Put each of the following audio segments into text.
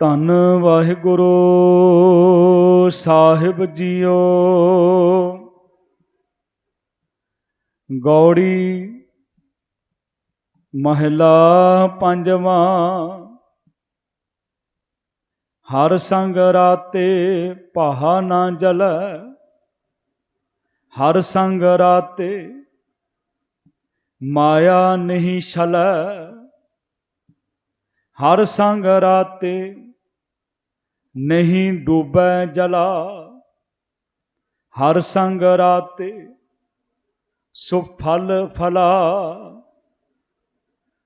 ਧੰਨ ਵਾਹਿਗੁਰੂ ਸਾਹਿਬ ਜੀਓ। ਗੌੜੀ ਮਹਿਲਾ ਪੰਜਵਾਂ, ਹਰ ਸੰਗ ਰਾਤੇ ਪਹਾ ਨਾ ਜਲ, ਹਰ ਸੰਗ ਰਾਤੇ ਮਾਇਆ ਨਹੀਂ ਛਲ, ਹਰ ਸੰਗ ਰਾਤੇ ਨਹੀਂ ਡੂਬੈ ਜਲਾ। ਹਰ ਸੰਗ ਰਾਤੇ ਸੁਫਲ ਫਲਾ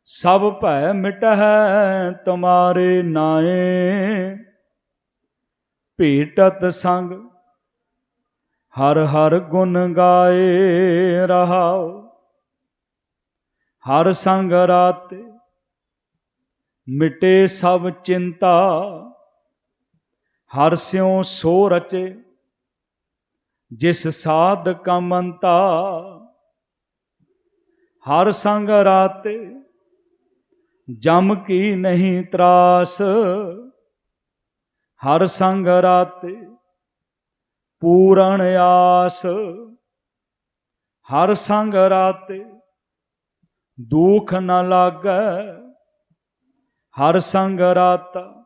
ਸਭ ਭੈ ਮਿਟਹਿ ਤੁਮਾਰੇ ਨਾਏ। ਭੇਟਤ ਸੰਗ ਹਰ ਹਰ ਗੁਣ ਗਾਏ ਰਹਾਓ ਹਰ ਸੰਗ ਰਾਤੇ ਮਿਟੇ ਸਭ ਚਿੰਤਾ। ਹਰ ਸਿਉ ਸੋ ਰਚੇ, ਜਿਸ ਸਾਧ ਕਮੰਤਾ, ਹਰ ਸੰਗ ਰਾਤੇ, ਜਮ ਕੀ ਨਹੀਂ ਤਰਾਸ, ਹਰ ਸੰਗ ਰਾਤੇ ਪੂਰਨ ਆਸ, ਹਰ ਸੰਗ ਰਾਤੇ ਦੁਖ ਨ ਲਾਗੈ, ਹਰ ਸੰਗ ਰਾਤਾ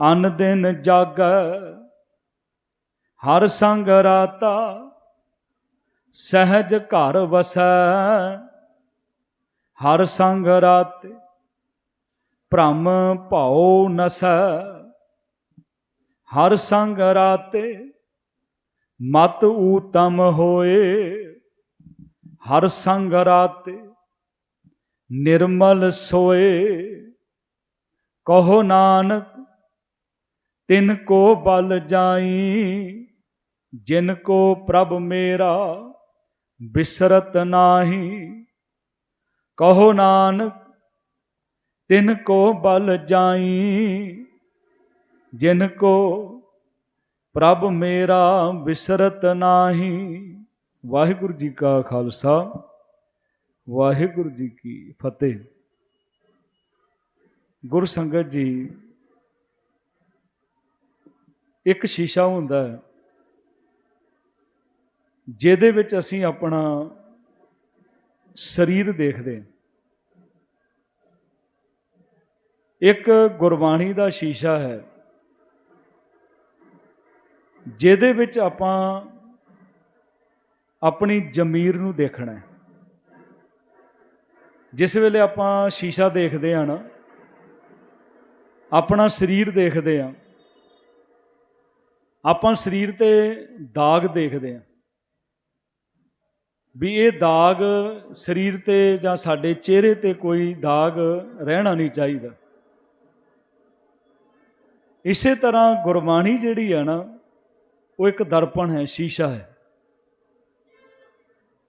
ਅਨ ਦਿਨ ਜਾਗੈ, ਹਰ ਸੰਗ ਰਾਤਾ, ਸਹਿਜ ਘਰ ਵਸੈ। ਹਰ ਸੰਗ ਰਾਤੇ ਭ੍ਰਮ ਭਾਉ ਨਸੈ। ਹਰ ਸੰਗ ਰਾਤੇ ਮਤ ਊਤਮ ਹੋਏ। ਹਰ ਸੰਗ ਰਾਤੇ ਨਿਰਮਲ ਸੋਏ। ਕਹੋ ਨਾਨਕ ਤਿਨ ਕੋ ਬਲ ਜਾਈ, ਜਿਨ ਕੋ ਪ੍ਰਭ ਮੇਰਾ ਬਿਸਰਤ ਨਾਹੀ। ਕਹੋ ਨਾਨਕ, ਤਿਨ ਕੋ ਬਲ ਜਾਈ, ਜਿਨ ਕੋ ਪ੍ਰਭ ਮੇਰਾ ਬਿਸਰਤ ਨਾਹੀ। ਵਾਹਿਗੁਰੂ ਜੀ ਕਾ ਖਾਲਸਾ, ਵਾਹਿਗੁਰੂ ਜੀ ਕੀ ਫਤਿਹ। ਗੁਰ ਸੰਗਤ ਜੀ ਇੱਕ ਸ਼ੀਸ਼ਾ ਹੁੰਦਾ ਹੈ, ਜਿਹਦੇ ਵਿੱਚ ਅਸੀਂ ਆਪਣਾ ਸਰੀਰ ਦੇਖਦੇ ਹਾਂ। ਇੱਕ ਗੁਰਬਾਣੀ ਦਾ ਸ਼ੀਸ਼ਾ ਹੈ, ਜਿਹਦੇ ਵਿੱਚ ਆਪਾਂ ਆਪਣੀ ਜ਼ਮੀਰ ਨੂੰ ਦੇਖਣਾ ਹੈ। ਜਿਸ ਵੇਲੇ ਆਪਾਂ ਸ਼ੀਸ਼ਾ ਦੇਖਦੇ ਹਾਂ ਨਾ, ਆਪਣਾ ਸਰੀਰ ਦੇਖਦੇ ਹਾਂ ਆਪਾਂ ਸਰੀਰ ਤੇ ਦਾਗ ਦੇਖਦੇ ਹਾਂ। ਵੀ ਇਹ ਦਾਗ ਸਰੀਰ ਤੇ ਜਾਂ ਸਾਡੇ ਚਿਹਰੇ ਤੇ ਕੋਈ ਦਾਗ ਰਹਿਣਾ ਨਹੀਂ ਚਾਹੀਦਾ। ਇਸੇ ਤਰ੍ਹਾਂ ਗੁਰਬਾਣੀ ਜਿਹੜੀ ਹੈ ਨਾ, ਉਹ ਇੱਕ ਦਰਪਣ ਹੈ, ਸ਼ੀਸ਼ਾ ਹੈ।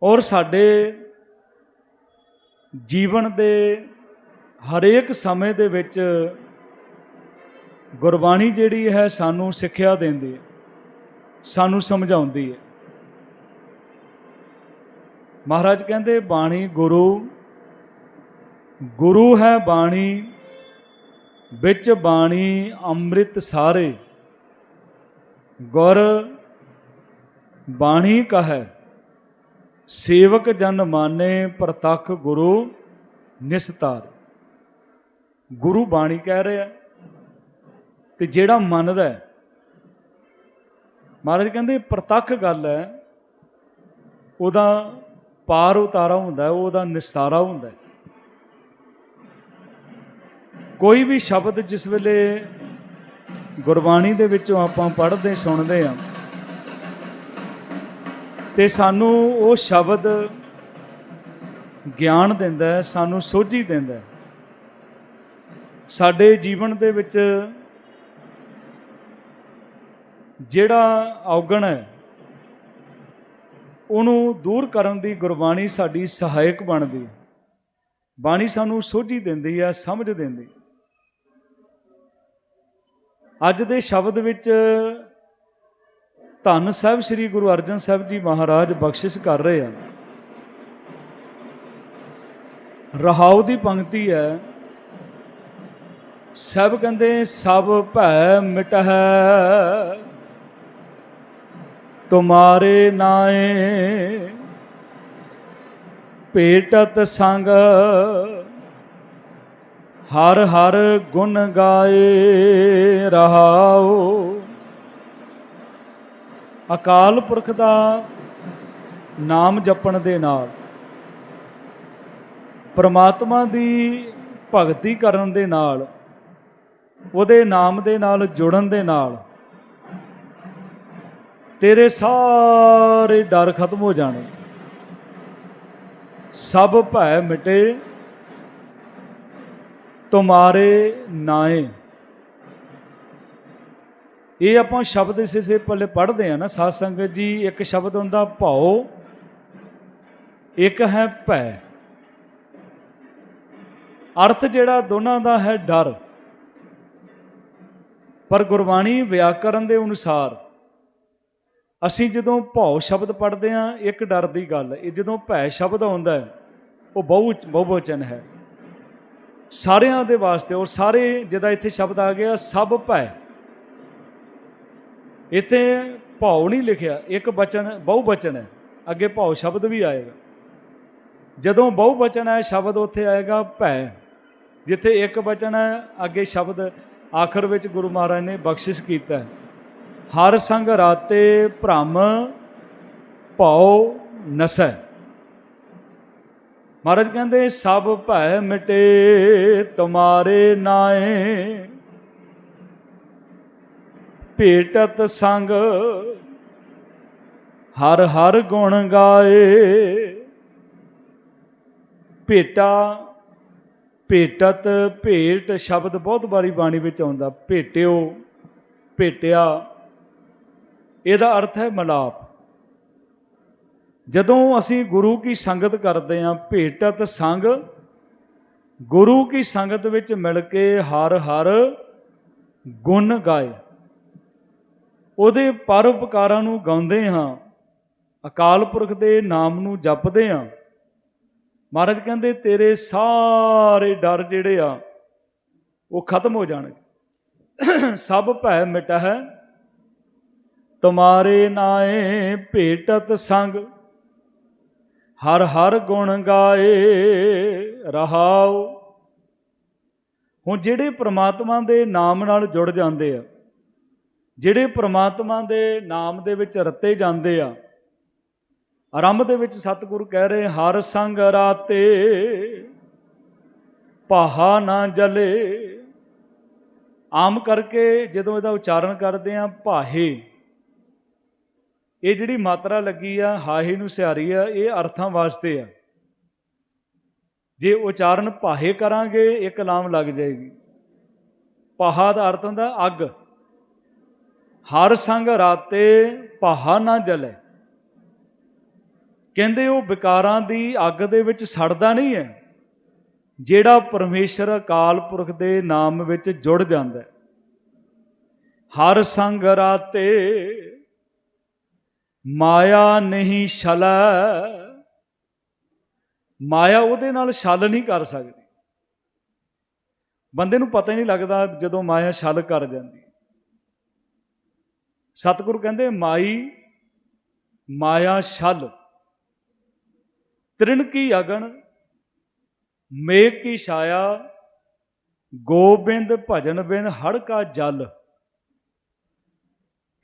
ਔਰ ਸਾਡੇ ਜੀਵਨ ਦੇ ਹਰੇਕ ਸਮੇਂ ਦੇ ਵਿੱਚ ਗੁਰਬਾਣੀ ਜਿਹੜੀ ਹੈ ਸਾਨੂੰ ਸਿੱਖਿਆ ਦਿੰਦੀ ਹੈ। ਸਾਨੂੰ ਸਮਝਾਉਂਦੀ ਹੈ। ਮਹਾਰਾਜ ਕਹਿੰਦੇ, ਬਾਣੀ ਗੁਰੂ ਗੁਰੂ ਹੈ ਬਾਣੀ, ਵਿੱਚ ਬਾਣੀ ਅੰਮ੍ਰਿਤ ਸਾਰੇ। ਗੁਰ ਬਾਣੀ ਕਹੈ, ਸੇਵਕ ਜਨ ਮਾਨੇ ਪ੍ਰਤੱਖ ਗੁਰੂ ਨਿਸਤਾਰ। ਗੁਰੂ ਬਾਣੀ ਕਹਿ ਰਿਹਾ ਤੇ ਜਿਹੜਾ ਮੰਨਦਾ ਹੈ ਮਹਾਰਾਜ ਕਹਿੰਦੇ ਪ੍ਰਤੱਖ ਗੱਲ ਹੈ, ਉਹਦਾ ਪਾਰ ਉਤਾਰਾ ਹੁੰਦਾ, ਉਹਦਾ ਨਿਸਤਾਰਾ ਹੁੰਦਾ ਕੋਈ ਵੀ ਸ਼ਬਦ ਜਿਸ ਵੇਲੇ ਗੁਰਬਾਣੀ ਦੇ ਵਿੱਚੋਂ ਆਪਾਂ ਪੜ੍ਹਦੇ, ਸੁਣਦੇ ਹਾਂ, ਤੇ ਸਾਨੂੰ ਉਹ ਸ਼ਬਦ ਗਿਆਨ ਦਿੰਦਾ ਸਾਨੂੰ ਸੋਝੀ ਦਿੰਦਾ ਸਾਡੇ ਜੀਵਨ ਦੇ ਵਿੱਚ ਜਿਹੜਾ ਔਗਣ ਹੈ, ਉਹਨੂੰ ਦੂਰ ਕਰਨ ਦੀ ਗੁਰਬਾਣੀ ਸਾਡੀ ਸਹਾਇਕ ਬਣਦੀ ਬਾਣੀ ਸਾਨੂੰ ਸੋਝੀ ਦਿੰਦੀ ਹੈ, ਸਮਝ ਦਿੰਦੀ ਅੱਜ ਦੇ ਸ਼ਬਦ ਵਿੱਚ ਧੰਨ ਸਾਹਿਬ ਸ੍ਰੀ ਗੁਰੂ ਅਰਜਨ ਸਾਹਿਬ ਜੀ ਮਹਾਰਾਜ ਬਖਸ਼ਿਸ਼ ਕਰ ਰਹੇ ਆ। ਰਹਾਉ ਦੀ ਪੰਕਤੀ ਹੈ, ਸਭ ਕਹਿੰਦੇ ਸਭ ਭੈ ਮਿਟਹਿ ਤੁਮਾਰੇ ਨਾਏ ਭੇਟਤ ਸੰਗ ਹਰ ਹਰ ਗੁਣ ਗਾਏ ਰਹਾਓ ਅਕਾਲ ਪੁਰਖ ਦਾ ਨਾਮ ਜਪਣ ਦੇ ਨਾਲ, ਪ੍ਰਮਾਤਮਾ ਦੀ ਭਗਤੀ ਕਰਨ ਦੇ ਨਾਲ, ਉਹਦੇ ਨਾਮ ਦੇ ਨਾਲ ਜੁੜਨ ਦੇ ਨਾਲ ਤੇਰੇ ਸਾਰੇ ਡਰ ਖਤਮ ਹੋ ਜਾਣੇ। ਸਭ ਭੈ ਮਿਟੇ, ਤੁਮਾਰੇ ਨਾਏ। ਇਹ ਆਪਾਂ ਸ਼ਬਦ ਇਸੇ ਸੇ ਪੱਲੇ ਪੜ੍ਹਦੇ ਆ ਨਾ, ਸਾਧ ਸੰਗਤ ਜੀ, ਇੱਕ ਸ਼ਬਦ ਹੁੰਦਾ ਭਾਉ, ਇੱਕ ਹੈ ਭੈ। ਅਰਥ ਜਿਹੜਾ ਦੋਨਾਂ ਦਾ ਹੈ ਡਰ। ਪਰ ਗੁਰਬਾਣੀ ਵਿਆਕਰਨ ਦੇ ਅਨੁਸਾਰ ਅਸੀਂ ਜਦੋਂ ਭਉ ਸ਼ਬਦ ਪੜ੍ਹਦੇ ਹਾਂ, ਇੱਕ ਡਰ ਦੀ ਗੱਲ, ਇਹ ਜਦੋਂ ਭੈ ਸ਼ਬਦ ਆਉਂਦਾ ਉਹ ਬਹੁ, ਬਹੁਵਚਨ ਹੈ। ਸਾਰਿਆਂ ਦੇ ਵਾਸਤੇ, ਔਰ ਸਾਰੇ ਜਿਹਦਾ ਇੱਥੇ ਸ਼ਬਦ ਆ ਗਿਆ, ਸਭ ਭੈ। ਇੱਥੇ ਭਉ ਨਹੀਂ ਲਿਖਿਆ, ਇੱਕ ਬਚਨ ਬਹੁ ਬਚਨ ਹੈ। ਅੱਗੇ ਭਉ ਸ਼ਬਦ ਵੀ ਆਏਗਾ। ਜਦੋਂ ਬਹੁ ਬਚਨ ਹੈ, ਸ਼ਬਦ ਉੱਥੇ ਆਏਗਾ, ਭੈ। ਜਿੱਥੇ ਇੱਕ ਬਚਨ ਹੈ, ਅੱਗੇ ਸ਼ਬਦ ਆਖਰ ਵਿੱਚ ਗੁਰੂ ਮਹਾਰਾਜ ਨੇ ਬਖਸ਼ਿਸ਼ ਕੀਤਾ ਹੈ। ਹਰ ਸੰਗ ਰਾਤੇ ਭ੍ਰਮ ਭਉ ਨਸੈ। ਮਹਾਰਾਜ ਕਹਿੰਦੇ, ਸਭ ਭੈ ਮਿਟੇ ਤੁਮਾਰੇ ਨਾਏ। ਭੇਟਤ ਸੰਗ ਹਰ ਹਰ ਗੁਣ ਗਾਏ। ਭੇਟਾ, ਭੇਟਤ, ਭੇਟ ਸ਼ਬਦ ਬਹੁਤ ਵਾਰੀ ਬਾਣੀ ਵਿੱਚ ਆਉਂਦਾ। ਭੇਟਿਓ, ਭੇਟਿਆ ਇਹਦਾ ਅਰਥ ਹੈ ਮਲਾਪ। ਜਦੋਂ ਅਸੀਂ ਗੁਰੂ ਕੀ ਸੰਗਤ ਕਰਦੇ ਹਾਂ, ਭੇਟਤ ਸੰਗ, ਗੁਰੂ ਕੀ ਸੰਗਤ ਵਿੱਚ ਮਿਲ ਕੇ ਹਰ ਹਰ ਗੁਣ ਗਾਏ। ਉਹਦੇ ਪਰਉਪਕਾਰਾਂ ਨੂੰ ਗਾਉਂਦੇ ਹਾਂ, ਅਕਾਲ ਪੁਰਖ ਦੇ ਨਾਮ ਨੂੰ ਜਪਦੇ ਹਾਂ। ਮਹਾਰਾਜ ਕਹਿੰਦੇ, ਤੇਰੇ ਸਾਰੇ ਡਰ ਜਿਹੜੇ ਆ, ਉਹ ਖਤਮ ਹੋ ਜਾਣਗੇ। ਸਭ ਭੈ ਮਿਟਾ ਹੈ ਤੁਮਾਰੇ ਨਾਏ ਭੇਟਤ ਸੰਗ, ਹਰ ਹਰ ਗੁਣ ਗਾਏ ਰਹਾਉ। ਹੁਣ ਜਿਹੜੇ ਪ੍ਰਮਾਤਮਾ ਦੇ ਨਾਮ ਨਾਲ ਜੁੜ ਜਾਂਦੇ ਆ, ਜਿਹੜੇ ਪ੍ਰਮਾਤਮਾ ਦੇ ਨਾਮ ਦੇ ਵਿੱਚ ਰਤੇ ਜਾਂਦੇ ਆ, ਆਰੰਭ ਦੇ ਵਿੱਚ ਸਤਿਗੁਰੂ ਕਹਿ ਰਹੇ, ਹਰ ਸੰਗ ਰਾਤੇ ਪਾਹਾ ਨਾ ਜਲੇ। ਆਮ ਕਰਕੇ ਜਦੋਂ ਇਹਦਾ ਉਚਾਰਨ ਕਰਦੇ ਆ, ਭਾਹੇ ਇਹ ਜਿਹੜੀ ਮਾਤਰਾ ਲੱਗੀ ਆ, ਹਾਹੇ ਨੂੰ ਸਿਹਾਰੀ ਆ, ਇਹ ਅਰਥਾਂ ਵਾਸਤੇ ਆ। ਜੇ ਉਚਾਰਨ ਭਾਹੇ ਕਰਾਂਗੇ ਇੱਕ ਲਾਮ ਲੱਗ ਜਾਏਗੀ। ਪਾਹਾ ਦਾ ਅਰਥ ਹੁੰਦਾ ਅੱਗ। ਹਰ ਸੰਗ ਰਾਤੇ ਪਾਹਾ ਨਾ ਜਲੇ। ਕਹਿੰਦੇ ਉਹ ਵਿਕਾਰਾਂ ਦੀ ਅੱਗ ਦੇ ਵਿੱਚ ਸੜਦਾ ਨਹੀਂ ਹੈ, ਜਿਹੜਾ ਪਰਮੇਸ਼ਰ ਅਕਾਲ ਪੁਰਖ ਦੇ ਨਾਮ ਵਿੱਚ ਜੁੜ ਜਾਂਦਾ ਹਰ ਸੰਗ ਰਾਤੇ ਮਾਇਆ ਨਹੀਂ ਛਲੈ। ਮਾਇਆ ਉਹਦੇ ਨਾਲ ਛਲ ਨਹੀਂ ਕਰ ਸਕਦੀ। ਬੰਦੇ ਨੂੰ ਪਤਾ ਹੀ ਨਹੀਂ ਲੱਗਦਾ ਜਦੋਂ ਮਾਇਆ ਛਲ ਕਰ ਜਾਂਦੀ। ਸਤਿਗੁਰੂ ਕਹਿੰਦੇ, ਮਾਈ, ਮਾਇਆ ਛਲ। ਤ੍ਰਿਣ ਕੀ ਅਗਣ, ਮੇਘ ਕੀ ਛਾਇਆ, ਗੋਬਿੰਦ ਭਜਨ ਬਿਨ ਹੜ ਕਾ ਜਲ।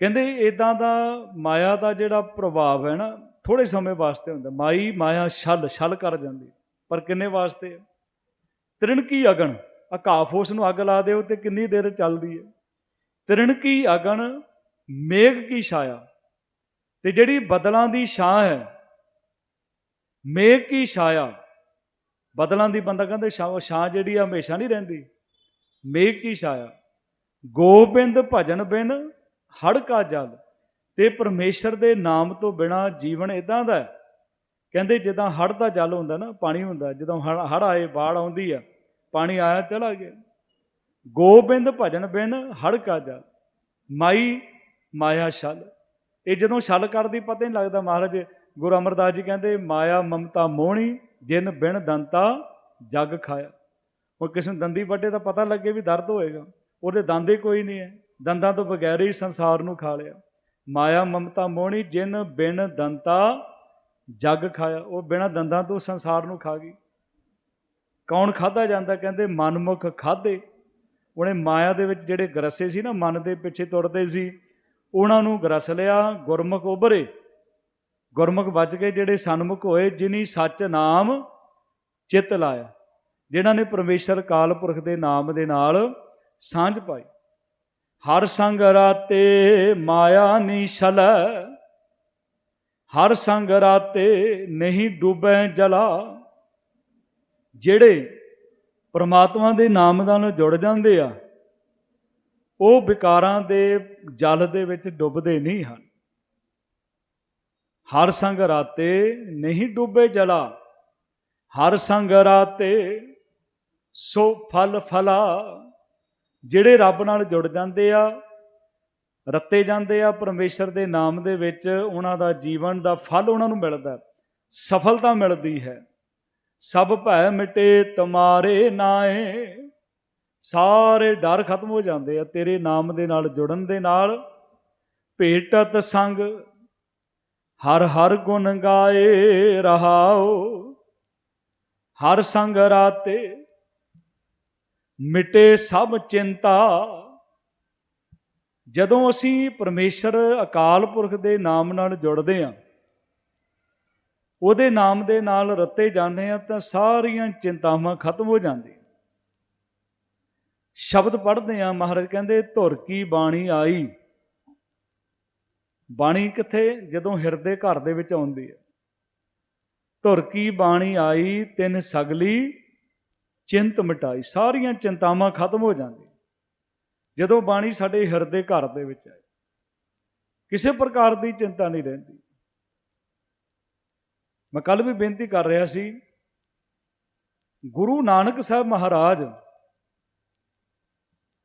ਕਹਿੰਦੇ ਇਦਾਂ ਦਾ ਮਾਇਆ ਦਾ ਜਿਹੜਾ ਪ੍ਰਭਾਵ ਹੈ ਨਾ ਥੋੜੇ ਸਮੇਂ ਵਾਸਤੇ ਹੁੰਦਾ। ਮਾਈ, ਮਾਇਆ ਛਲ ਛਲ ਕਰ ਜਾਂਦੀ। ਪਰ ਕਿੰਨੇ ਵਾਸਤੇ? ਤ੍ਰਿਣਕੀ ਅਗਣ ਅਕਾਫ ਉਸ ਨੂੰ ਅੱਗ ਲਾ ਦਿਓ ਤੇ ਕਿੰਨੀ ਦੇਰ ਚੱਲਦੀ ਹੈ। ਤ੍ਰਿਣਕੀ ਅਗਣ, ਮੇਘ ਕੀ ਛਾਇਆ। ਤੇ ਜਿਹੜੀ ਬਦਲਾਂ ਦੀ ਛਾਂ ਹੈ, ਮੇਘ ਕੀ ਛਾਇਆ। ਬਦਲਾਂ ਦੀ ਬੰਦਾ ਕਹਿੰਦੇ ਛਾਂ ਛਾਂ ਜਿਹੜੀ ਆ ਹਮੇਸ਼ਾ ਨਹੀਂ ਰਹਿੰਦੀ। ਮੇਘ ਕੀ ਛਾਇਆ। ਗੋਬਿੰਦ ਭਜਨ ਬਿਨ ਹੜ ਕਾ ਜਲ, ਤੇ ਪਰਮੇਸ਼ਰ ਦੇ ਨਾਮ ਤੋਂ ਬਿਨਾ ਜੀਵਨ ਇਦਾਂ ਦਾ ਕਹਿੰਦੇ ਜਿੱਦਾਂ ਹੜ ਦਾ ਜਲ ਹੁੰਦਾ ਨਾ, ਪਾਣੀ ਹੁੰਦਾ, ਜਦੋਂ ਹੜ ਆਏ ਬਾੜ ਆਉਂਦੀ ਆ, ਪਾਣੀ ਆਇਆ, ਚਲਾ ਗਿਆ। ਗੋਬਿੰਦ ਭਜਨ ਬਿਨ ਹੜ ਕਾ ਜਲ, ਮਾਈ ਮਾਇਆ ਛਲ। ਇਹ ਜਦੋਂ ਛਲ ਕਰਦੀ ਪਤਾ ਨਹੀਂ ਲੱਗਦਾ ਮਹਾਰਾਜ, ਗੁਰੂ ਅਮਰਦਾਸ ਜੀ ਕਹਿੰਦੇ, ਮਾਇਆ ਮਮਤਾ ਮੋਹਣੀ, ਜਿਨ ਬਿਨ ਦੰਤਾ ਜਗ ਖਾਇਆ। ਹੁਣ ਕਿਸੇ ਨੂੰ ਦੰਦੀ ਵੱਡੇ ਤਾਂ ਪਤਾ ਲੱਗੇ ਵੀ ਦਰਦ ਹੋਏਗਾ, ਉਹਦੇ ਦੰਦੇ ਕੋਈ ਨਹੀਂ ਹੈ। ਦੰਦਾਂ ਤੋਂ ਬਗੈਰ ਹੀ ਸੰਸਾਰ ਨੂੰ ਖਾ ਲਿਆ। ਮਾਇਆ, ਮਮਤਾ, ਮੋਹਣੀ, ਜਿਨ, ਬਿਨ, ਦੰਤਾ, ਜੱਗ ਖਾਇਆ। ਉਹ ਬਿਨਾ ਦੰਦਾਂ ਤੋਂ ਸੰਸਾਰ ਨੂੰ ਖਾ ਗਈ। ਕੌਣ ਖਾਦਾ ਜਾਂਦਾ? ਕਹਿੰਦੇ ਮਨਮੁਖ ਖਾਦੇ ਉਹਨੇ ਮਾਇਆ ਦੇ ਵਿੱਚ ਜਿਹੜੇ ਗਰਸੇ ਸੀ ਨਾ, ਮਨ ਦੇ ਪਿੱਛੇ ਤੁਰਦੇ ਸੀ, ਉਹਨਾਂ ਨੂੰ ਗਰਸ ਲਿਆ, ਗੁਰਮੁਖ ਉਭਰੇ। ਗੁਰਮੁਖ ਵੱਜ ਕੇ ਜਿਹੜੇ ਸਨਮੁਖ ਹੋਏ, ਜਿਨੀ ਸੱਚ ਨਾਮ ਚਿੱਤ ਲਾਇਆ। ਜਿਨ੍ਹਾਂ ਨੇ ਪਰਮੇਸ਼ਰ ਕਾਲ ਪੁਰਖ ਦੇ ਨਾਮ ਦੇ ਨਾਲ ਸਾਂਝ ਪਾਈ। ਹਰ ਸੰਗ ਰਾਤੇ ਮਾਇਆ ਨੀ ਹਰ ਸੰਗ ਰਾਤੇ ਨਹੀਂ ਡੁੱਬੈ ਜਲਾ। ਜਿਹੜੇ ਪ੍ਰਮਾਤਮਾ ਦੇ ਨਾਮ ਨਾਲ ਜੁੜ ਜਾਂਦੇ ਆ, ਉਹ ਵਿਕਾਰਾਂ ਦੇ ਜਲ ਦੇ ਵਿੱਚ ਡੁੱਬਦੇ ਨਹੀਂ ਹਨ। ਹਰ ਸੰਗ ਰਾਤੇ ਨਹੀਂ ਡੁੱਬੇ ਜਲਾ। ਹਰ ਸੰਗ ਰਾਤੇ ਸੋ ਫਲ ਫਲਾ। ਜਿਹੜੇ ਰੱਬ ਨਾਲ ਜੁੜ ਜਾਂਦੇ ਆ, ਰੱਤੇ ਜਾਂਦੇ ਆ ਪਰਮੇਸ਼ਰ ਦੇ ਨਾਮ ਦੇ ਵਿੱਚ, ਉਹਨਾਂ ਦਾ ਜੀਵਨ ਦਾ ਫਲ ਉਹਨਾਂ ਨੂੰ ਮਿਲਦਾ ਸਫਲਤਾ ਮਿਲਦੀ ਹੈ। ਸਭ ਭੈ ਮਿਟੇ ਤੁਮਾਰੇ ਨਾਏ, ਸਾਰੇ ਡਰ ਖਤਮ ਹੋ ਜਾਂਦੇ ਆ ਤੇਰੇ ਨਾਮ ਦੇ ਨਾਲ ਜੁੜਨ ਦੇ ਨਾਲ। ਭੇਟਤ ਸੰਗ, ਹਰ ਹਰ ਗੁਣ ਗਾਏ ਰਹਾਓ, ਹਰ ਸੰਗ ਰਾਤੇ ਮਿਟੇ ਸਭ ਚਿੰਤਾ। ਜਦੋਂ ਅਸੀਂ ਪਰਮੇਸ਼ਰ ਅਕਾਲ ਪੁਰਖ ਦੇ ਨਾਮ ਨਾਲ ਜੁੜਦੇ ਹਾਂ, ਉਹਦੇ ਨਾਮ ਦੇ ਨਾਲ ਰੱਤੇ ਜਾਂਦੇ ਆ ਤਾਂ ਸਾਰੀਆਂ ਚਿੰਤਾਵਾਂ ਖਤਮ ਹੋ ਜਾਂਦੀਆਂ। ਸ਼ਬਦ ਪੜ੍ਹਦੇ ਆ ਮਹਾਰਾਜ ਕਹਿੰਦੇ, ਧੁਰ ਕੀ ਬਾਣੀ ਆਈ? ਬਾਣੀ ਕਿੱਥੇ? ਜਦੋਂ ਹਿਰਦੇ ਘਰ ਦੇ ਵਿੱਚ ਆਉਂਦੀ ਹੈ। ਧੁਰ ਕੀ ਬਾਣੀ ਆਈ? ਤਿੰਨ ਸਗਲੀ ਚਿੰਤ ਮਿਟਾਈ, ਸਾਰੀਆਂ ਚਿੰਤਾਵਾਂ ਖਤਮ ਹੋ ਜਾਂਦੀਆਂ। ਜਦੋਂ ਬਾਣੀ ਸਾਡੇ ਹਿਰਦੇ ਘਰ ਦੇ ਵਿੱਚ ਆਏ ਕਿਸੇ ਪ੍ਰਕਾਰ ਦੀ ਚਿੰਤਾ ਨਹੀਂ ਰਹਿੰਦੀ। ਮੈਂ ਕੱਲ ਵੀ ਬੇਨਤੀ ਕਰ ਰਿਹਾ ਸੀ, ਗੁਰੂ ਨਾਨਕ ਸਾਹਿਬ ਮਹਾਰਾਜ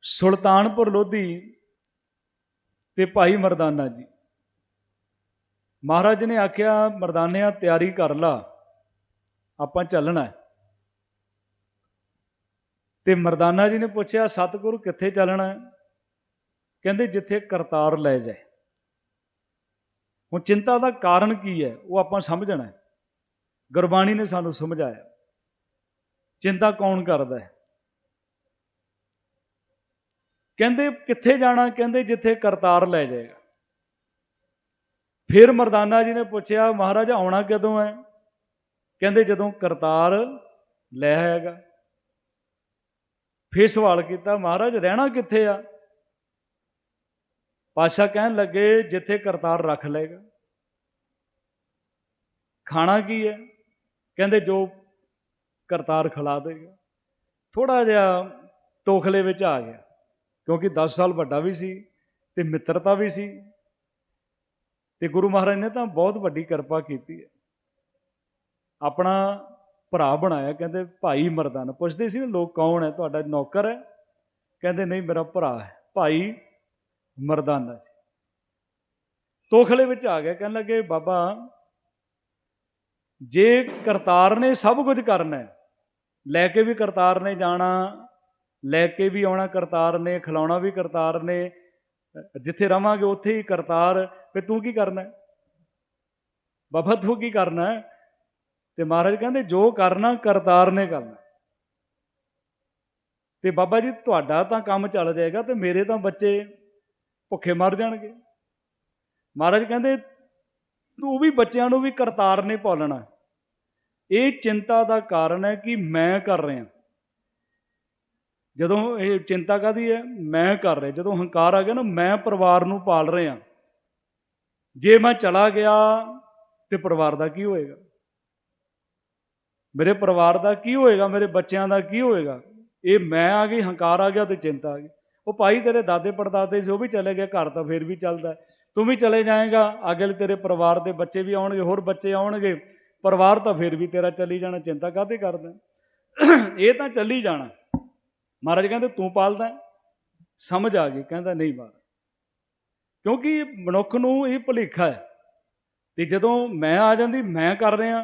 ਸੁਲਤਾਨਪੁਰ ਲੋਧੀ ਤੇ ਭਾਈ ਮਰਦਾਨਾ ਜੀ। ਮਹਾਰਾਜ ਨੇ ਆਖਿਆ, ਮਰਦਾਨਿਆਂ, ਤਿਆਰੀ ਕਰ ਲਾ, ਆਪਾਂ ਚੱਲਣਾ ਹੈ। ਤੇ ਮਰਦਾਨਾ ਜੀ ਨੇ ਪੁੱਛਿਆ, ਸਤਿਗੁਰੂ ਕਿੱਥੇ ਚੱਲਣਾ ਹੈ? ਕਹਿੰਦੇ, ਜਿੱਥੇ ਕਰਤਾਰ ਲੈ ਜਾਏ। ਹੁਣ ਚਿੰਤਾ ਦਾ ਕਾਰਨ ਕੀ ਹੈ? ਉਹ ਆਪਾਂ ਸਮਝਣਾ ਹੈ। ਗੁਰਬਾਣੀ ਨੇ ਸਾਨੂੰ ਸਮਝਾਇਆ। ਚਿੰਤਾ ਕੌਣ ਕਰਦਾ ਹੈ? ਕਹਿੰਦੇ, ਕਿੱਥੇ ਜਾਣਾ? ਕਹਿੰਦੇ, ਜਿੱਥੇ ਕਰਤਾਰ ਲੈ ਜਾਏਗਾ। ਫਿਰ ਮਰਦਾਨਾ ਜੀ ਨੇ ਪੁੱਛਿਆ, ਮਹਾਰਾਜ, ਆਉਣਾ ਕਦੋਂ ਹੈ? ਕਹਿੰਦੇ, ਜਦੋਂ ਕਰਤਾਰ ਲੈ ਆਏਗਾ। ਫਿਰ ਸਵਾਲ ਕੀਤਾ, ਮਹਾਰਾਜ, ਰਹਿਣਾ ਕਿੱਥੇ ਆ? ਪਾਸ਼ਾ ਕਹਿਣ ਲੱਗੇ, ਜਿੱਥੇ ਕਰਤਾਰ ਰੱਖ ਲਏਗਾ। ਖਾਣਾ ਕੀ ਹੈ? ਕਹਿੰਦੇ, ਜੋ ਕਰਤਾਰ ਖਿਲਾ ਦੇਗਾ। ਥੋੜਾ ਜਿਹਾ ਤੋਖਲੇ ਵਿੱਚ ਆ ਗਿਆ, ਕਿਉਂਕਿ 10 ਸਾਲ ਵੱਡਾ ਵੀ ਸੀ ਤੇ ਮਿੱਤਰਤਾ ਵੀ ਸੀ ਤੇ ਗੁਰੂ ਮਹਾਰਾਜ ਨੇ ਤਾਂ ਬਹੁਤ ਵੱਡੀ ਕਿਰਪਾ ਕੀਤੀ ਹੈ। ਆਪਣਾ ਭਰਾ ਬਣਾਇਆ, ਕਹਿੰਦੇ ਭਾਈ ਮਰਦਾਨਾ ਪੁੱਛਦੇ ਸੀ ਨਾ ਲੋਕ ਕੌਣ ਹੈ? ਤੁਹਾਡਾ ਨੌਕਰ ਹੈ? ਕਹਿੰਦੇ ਨਹੀਂ, ਮੇਰਾ ਭਰਾ ਹੈ। ਭਾਈ ਮਰਦਾਨਾ ਜੀ ਤੋਖਲੇ ਵਿੱਚ ਆ ਗਿਆ, ਕਹਿਣ ਲੱਗੇ, ਬਾਬਾ, ਜੇ ਕਰਤਾਰ ਨੇ ਸਭ ਕੁਝ ਕਰਨਾ ਹੈ, ਲੈ ਕੇ ਵੀ ਕਰਤਾਰ ਨੇ ਜਾਣਾ, ਲੈ ਕੇ ਵੀ ਆਉਣਾ ਕਰਤਾਰ ਨੇ, ਖਿਲਾਉਣਾ ਵੀ ਕਰਤਾਰ ਨੇ, ਜਿੱਥੇ ਰਵਾਂਗੇ ਉੱਥੇ ਹੀ ਕਰਤਾਰ ਫੇ ਤੂੰ ਕੀ ਕਰਨਾ ਹੈ? ਬਾਬਾ, ਤੂੰ ਕੀ ਕਰਨਾ ਹੈ? ਤੇ ਮਹਾਰਾਜ ਕਹਿੰਦੇ, ਜੋ ਕਰਨਾ, ਕਰਤਾਰ ਨੇ ਕਰਨਾ। ਤੇ ਬਾਬਾ ਜੀ, ਤੁਹਾਡਾ ਤਾਂ ਕੰਮ ਚੱਲ ਜਾਏਗਾ ਤੇ ਮੇਰੇ ਤਾਂ ਬੱਚੇ ਭੁੱਖੇ ਮਰ ਜਾਣਗੇ। ਮਹਾਰਾਜ ਕਹਿੰਦੇ, ਤੂੰ ਵੀ ਬੱਚਿਆਂ ਨੂੰ ਵੀ ਕਰਤਾਰ ਨੇ ਪਾਲਣਾ। ਇਹ ਚਿੰਤਾ ਦਾ ਕਾਰਨ ਹੈ ਕਿ ਮੈਂ ਕਰ ਰਿਹਾ। ਜਦੋਂ ਇਹ ਚਿੰਤਾ ਕਾਦੀ ਹੈ? ਮੈਂ ਕਰ ਰਿਹਾ। ਜਦੋਂ ਹੰਕਾਰ ਆ ਗਿਆ ਨਾ, ਮੈਂ ਪਰਿਵਾਰ ਨੂੰ ਪਾਲ ਰਿਹਾ। ਜੇ ਮੈਂ ਚਲਾ ਗਿਆ ਤੇ ਪਰਿਵਾਰ ਦਾ ਕੀ ਹੋਏਗਾ? ਮੇਰੇ ਪਰਿਵਾਰ ਦਾ ਕੀ ਹੋਏਗਾ, ਮੇਰੇ ਬੱਚਿਆਂ ਦਾ ਕੀ ਹੋਏਗਾ? ਇਹ ਮੈਂ ਆ ਗਈ, ਹੰਕਾਰ ਆ ਗਿਆ ਤੇ ਚਿੰਤਾ ਆ ਗਈ। ਉਹ ਭਾਈ ਤੇਰੇ ਦਾਦੇ ਪੜਦਾਦੇ ਸੀ, ਉਹ ਵੀ ਚਲੇ ਗਏ, ਘਰ ਤਾਂ ਫੇਰ ਵੀ ਚੱਲਦਾ ਤੂੰ ਵੀ ਚਲੇ ਜਾਏਗਾ ਅਗਲੇ ਤੇਰੇ ਪਰਿਵਾਰ ਦੇ ਬੱਚੇ ਵੀ ਆਉਣਗੇ, ਹੋਰ ਬੱਚੇ ਆਉਣਗੇ। ਪਰਿਵਾਰ ਤਾਂ ਫੇਰ ਵੀ ਤੇਰਾ ਚੱਲੀ ਜਾਣਾ, ਚਿੰਤਾ ਕਾਹਦੇ ਕਰਦਾ ਇਹ ਤਾਂ ਚੱਲੀ ਜਾਣਾ। ਮਹਾਰਾਜ ਕਹਿੰਦੇ, ਤੂੰ ਪਾਲਦਾ ਸਮਝ ਆ ਗਈ, ਕਹਿੰਦਾ, ਨਹੀਂ ਮਹਾਰਾਜ ਕਿਉਂਕਿ ਮਨੁੱਖ ਨੂੰ ਇਹ ਭੁਲੇਖਾ ਹੈ ਤੇ ਜਦੋਂ ਮੈਂ ਆ ਜਾਂਦੀ, ਮੈਂ ਕਰ ਰਿਹਾ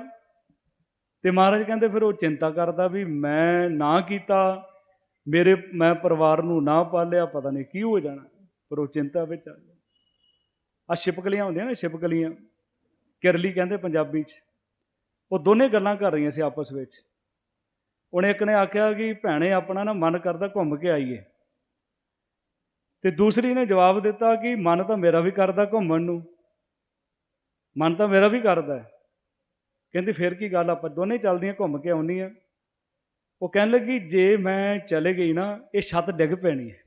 ਤੇ ਮਹਾਰਾਜ ਕਹਿੰਦੇ ਫਿਰ ਉਹ ਚਿੰਤਾ ਕਰਦਾ ਵੀ ਮੈਂ ਨਾ ਕੀਤਾ, ਮੇਰੇ, ਮੈਂ ਪਰਿਵਾਰ ਨੂੰ ਨਾ ਪਾਲਿਆ, ਪਤਾ ਨਹੀਂ ਕੀ ਹੋ ਜਾਣਾ, ਪਰ ਉਹ ਚਿੰਤਾ ਵਿੱਚ ਆ ਗਿਆ। ਆ ਛਿਪਕਲੀਆਂ ਹੁੰਦੀਆਂ ਨਾ, ਛਿਪਕਲੀਆਂ। ਕਿਰਲੀ ਕਹਿੰਦੇ ਪੰਜਾਬੀ 'ਚ, ਉਹ ਦੋਨੇ ਗੱਲਾਂ ਕਰ ਰਹੀਆਂ ਸੀ ਆਪਸ ਵਿੱਚ। ਉਹਨੇ ਇੱਕ ਨੇ ਆਖਿਆ ਕਿ ਭੈਣੇ, ਆਪਣਾ ਨਾ ਮਨ ਕਰਦਾ ਘੁੰਮ ਕੇ ਆਈਏ। ਤੇ ਦੂਸਰੀ ਨੇ ਜਵਾਬ ਦਿੱਤਾ ਕਿ ਮਨ ਤਾਂ ਮੇਰਾ ਵੀ ਕਰਦਾ ਘੁੰਮਣ ਨੂੰ। ਮਨ ਤਾਂ ਮੇਰਾ ਵੀ ਕਰਦਾ ਹੈ। ਕਹਿੰਦੀ, ਫਿਰ ਕੀ ਗੱਲ, ਆਪਾਂ ਦੋਨੇ ਚੱਲਦੀਆਂ ਘੁੰਮ ਕੇ ਆਉਣੀਆਂ ਉਹ ਕਹਿਣ ਲੱਗੀ, ਜੇ ਮੈਂ ਚਲੇ ਗਈ ਨਾ, ਇਹ ਛੱਤ ਡਿੱਗ ਪੈਣੀ ਹੈ।